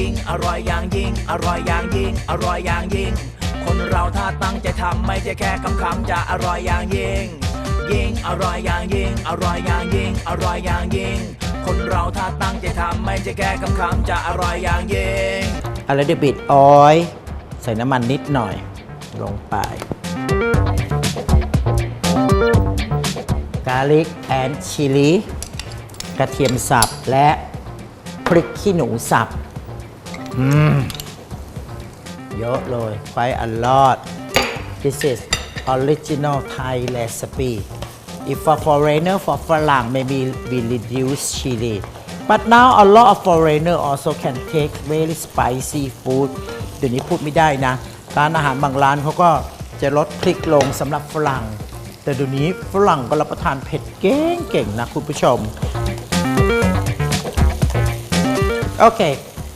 ยิ่ง อร่อยอย่างยิ่ง อร่อยอย่างยิ่ง อร่อยอย่างยิ่ง คนเราถ้าตั้งใจทำไม่ใช่แค่คำคำๆจะอร่อยอย่างยิ่ง ยิ่ง อร่อยอย่างยิ่ง อร่อยอย่างยิ่ง อร่อยอย่างยิ่ง คนเราถ้าตั้งใจทำไม่ใช่แค่คำคำๆจะอร่อยอย่างยิ่ง a little bit oil ใส่น้ำมันนิดหน่อย ลงไป garlic and chili กระเทียมสับและพริกขี้หนูสับ อืมเยอะเลย quite a lot this is original Thai recipe if for foreigner for ฝรั่ง maybe we reduce chili but now a lot of foreigner also can take very spicy food เดี๋ยวนี้พูดไม่ได้นะร้านอาหารบางร้านเขาก็จะลดพริกลงสำหรับฝรั่ง แต่เดี๋ยวนี้ฝรั่งก็รับประทานเผ็ดเก่งๆนะคุณผู้ชม Okay,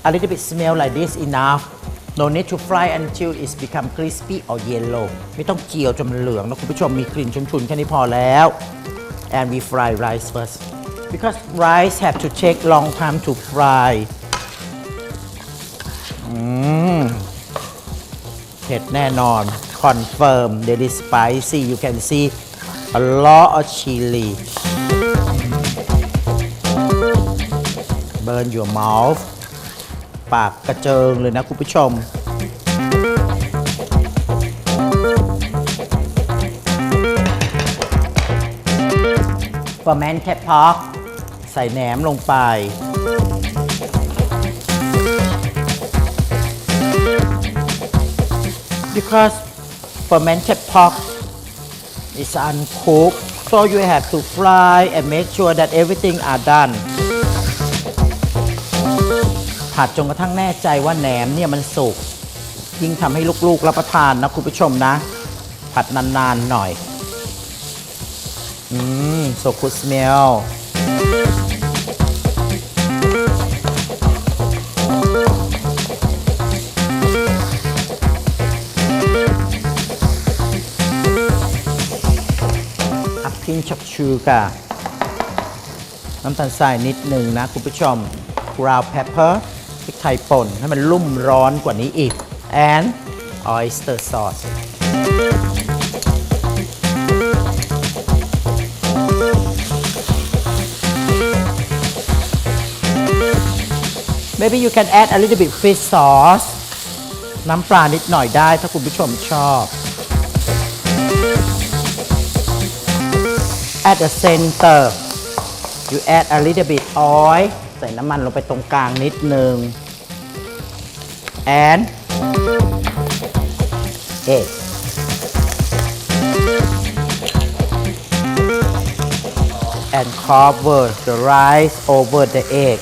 a little bit smell like this enough. No need to fry until it's become crispy or yellow. ไม่ต้องเจียวจนเหลืองนะคุณผู้ชมมีกลิ่นชุนๆแค่นี้พอแล้ว And we fry rice first because rice have to take long time to fry. เผ็ดแน่นอน confirm very spicy you can see a lot of chili burn your mouth ปากกระเจิงเลยนะคุณผู้ชม fermented pork ใส่แหนมลงไป because fermented pork is uncooked so you have to fry and make sure that everything are done ผัดจนกระทั่งแน่ใจว่าแหนมเนี่ยมันสุก ยิ่งทำให้ลูกๆรับประทานนะคุณผู้ชมนะ ผัดนานๆหน่อย อืม so good smell อัพพินช็อกชูกะน้ำตาลทรายนิดหนึ่งนะคุณผู้ชม ground pepper พริกไทยป่นให้มันรุ่มร้อนกว่านี้อีก and oyster sauce maybe you can add a little bit fish sauce น้ำปลานิดหน่อยได้ถ้าคุณผู้ชมชอบ at the center you add a little bit oil ส่น้ำมันลงไปตรงกลางนิดนึง and egg and cover the rice over the egg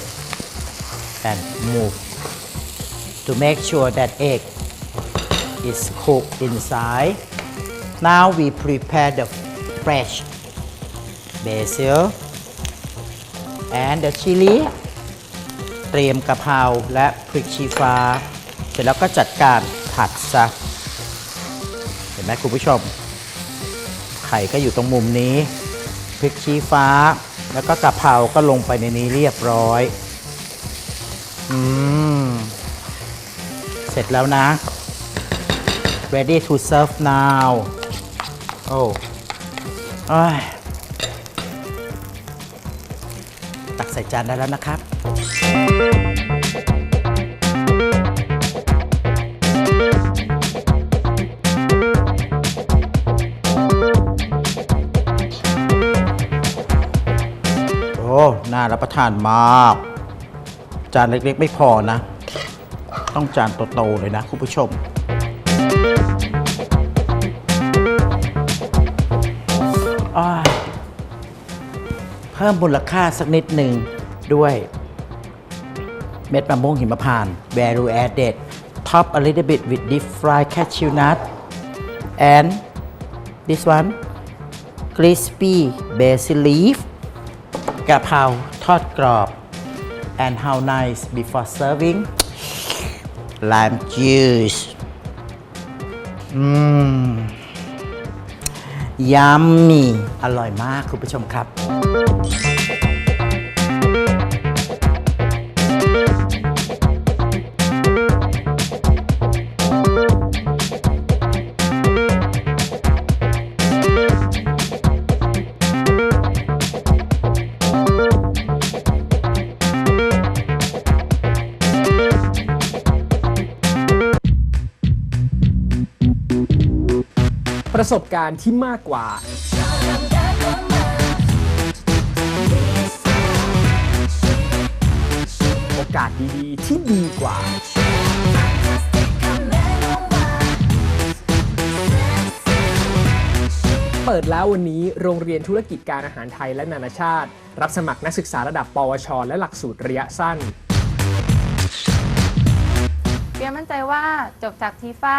and move to make sure that egg is cooked inside now we prepare the fresh basil and the chili เตรียมกะเพราและพริกชี้ฟ้า เสร็จแล้วก็จัดการผัดซะ เห็นไหมคุณผู้ชม ไข่ก็อยู่ตรงมุมนี้พริกชี้ฟ้า แล้วก็กะเพราก็ลงไปในนี้เรียบร้อย อืม เสร็จแล้วนะ ready to serve now โอ้โอ้ย ใส่จานได้แล้วนะครับ โอ้ น่ารับประทานมาก จานเล็กๆไม่พอนะ ต้องจานโตๆเลยนะคุณผู้ชมอ้า เพิ่มมูลค่าสักนิดหนึ่งด้วยเม็ดมะม่วงหิมพานต์ value added top a little bit with deep fried cashew nut and this one crispy basil leaf กะเพราทอดกรอบ and how nice before serving lime juice อืมยัมมี่อร่อยมากคุณผู้ชมครับ ประสบการณ์ที่มากกว่า โอกาสดีๆ ที่ดีกว่า เปิดแล้ววันนี้โรงเรียนธุรกิจการอาหารไทยและนานาชาติ รับสมัครนักศึกษาระดับ ปวช และหลักสูตรระยะสั้นเปียมั่นใจว่าจบจากทีฟ้า